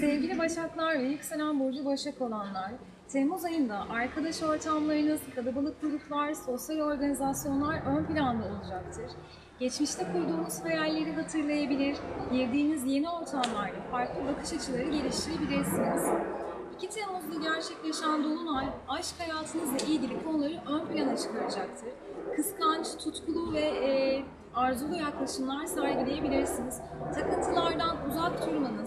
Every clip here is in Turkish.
Sevgili Başaklar ve yükselen burcu Başak olanlar, Temmuz ayında arkadaş ortamlarınız, kalabalık gruplar, sosyal organizasyonlar ön planda olacaktır. Geçmişte kurduğunuz hayalleri hatırlayabilir, girdiğiniz yeni ortamlarda farklı bakış açıları geliştirebilirsiniz. 2 Temmuz'da gerçekleşen Dolunay, aşk hayatınızla ilgili konuları ön plana çıkaracaktır. Kıskanç, tutkulu ve e, arzulu yaklaşımlar sergileyebilirsiniz. Takıntılardan uzak durmanız,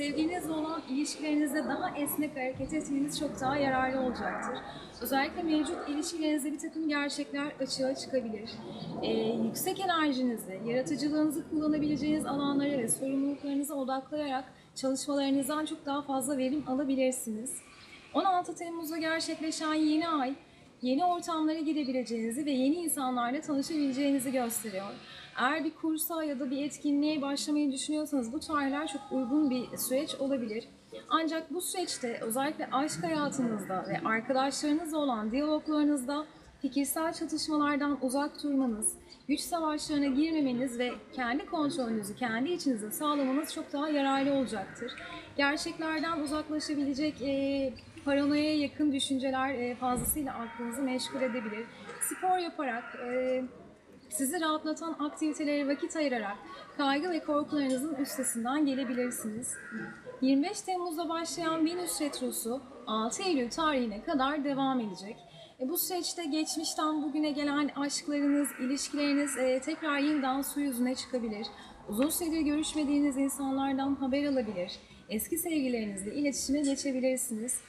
e, sevginizle olan ilişkilerinizde daha esnek hareket etmeniz çok daha yararlı olacaktır. Özellikle mevcut ilişkilerinizde bir takım gerçekler açığa çıkabilir. E, yüksek enerjinizi, yaratıcılığınızı kullanabileceğiniz alanlara ve sorumluluklarınıza odaklayarak çalışmalarınızdan çok daha fazla verim alabilirsiniz. 16 Temmuz'da gerçekleşen yeni ay, yeni ortamlara girebileceğinizi ve yeni insanlarla tanışabileceğinizi gösteriyor. Eğer bir kursa ya da bir etkinliğe başlamayı düşünüyorsanız bu tarihler çok uygun bir süreç olabilir. Ancak bu süreçte özellikle aşk hayatınızda ve arkadaşlarınızla olan diyaloglarınızda fikirsel çatışmalardan uzak durmanız, güç savaşlarına girmemeniz ve kendi kontrolünüzü kendi içinizde sağlamanız çok daha yararlı olacaktır. Gerçeklerden uzaklaşabilecek e, paranoya yakın düşünceler e, fazlasıyla aklınızı meşgul edebilir. Spor yaparak, e, sizi rahatlatan aktivitelere vakit ayırarak kaygı ve korkularınızın üstesinden gelebilirsiniz. 25 Temmuz'da başlayan Venüs Retrosu 6 Eylül tarihine kadar devam edecek. E, bu süreçte geçmişten bugüne gelen aşklarınız, ilişkileriniz e, tekrar yeniden su yüzüne çıkabilir. Uzun süredir görüşmediğiniz insanlardan haber alabilir. Eski sevgililerinizle iletişime geçebilirsiniz.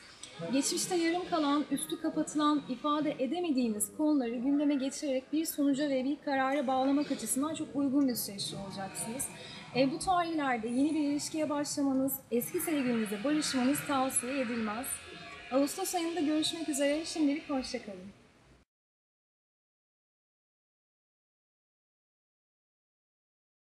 Geçmişte yarım kalan, üstü kapatılan, ifade edemediğiniz konuları gündeme getirerek bir sonuca ve bir karara bağlamak açısından çok uygun bir süreçte olacaksınız. E, bu tarihlerde yeni bir ilişkiye başlamanız, eski sevgilinizle barışmanız tavsiye edilmez. Ağustos ayında görüşmek üzere. Şimdilik hoşçakalın.